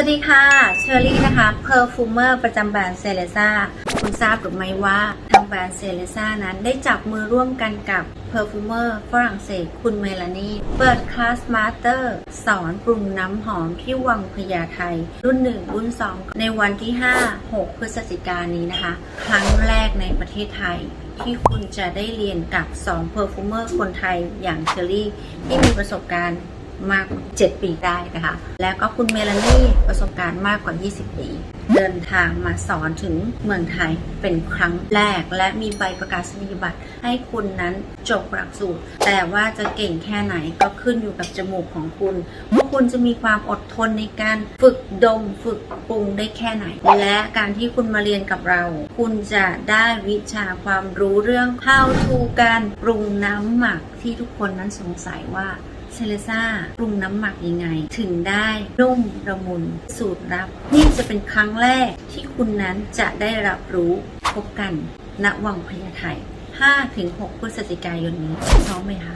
วัสดีค่ะ เชอรี่นะคะเพอร์ฟูเมอร์ประจำแบรนด์เซเลซ่าคุณทราบหรือไม่ว่าทางแบรนด์เซเลซ่านั้นได้จับมือร่วมกันกับเพอร์ฟูเมอร์ฝรั่งเศสคุณเมลานีเปิดคลาสมาสเตอร์สอนปรุงน้ำหอมที่วังพญาไทรุ่น 1 รุ่น 2 ในวันที่ 5 6 พฤศจิกายนนี้นะคะ ครั้งแรกในประเทศไทยที่คุณจะได้เรียนกับ2เพอร์ฟูเมอร์คนไทยอย่างเชอรี่ที่มีประสบการณ์ มากกว่า7ปีได้นะคะ แล้วก็คุณเมลานี่ประสบการณ์มากกว่า 20 ปี เดินทางมาสอนถึงเมืองไทยเป็นครั้งแรก และมีใบประกาศนียบัตรให้คุณนั้นจบหลักสูตร แต่ว่าจะเก่งแค่ไหนก็ขึ้นอยู่กับจมูกของคุณว่าคุณจะมีความอดทนในการฝึกดมฝึกปรุงได้แค่ไหน และการที่คุณมาเรียนกับเรา คุณจะได้วิชาความรู้เรื่อง how to การปรุงน้ำหมักที่ทุกคนนั้นสงสัยว่า เซเลซ่าปรุงน้ำหมักยังไง ถึงได้นุ่มระมุนสูตรลับ นี่จะเป็นครั้งแรกที่คุณนั้นจะได้รับรู้พบกันณวังพญาไท5-6พฤศจิกายนนี้พร้อมไหมคะ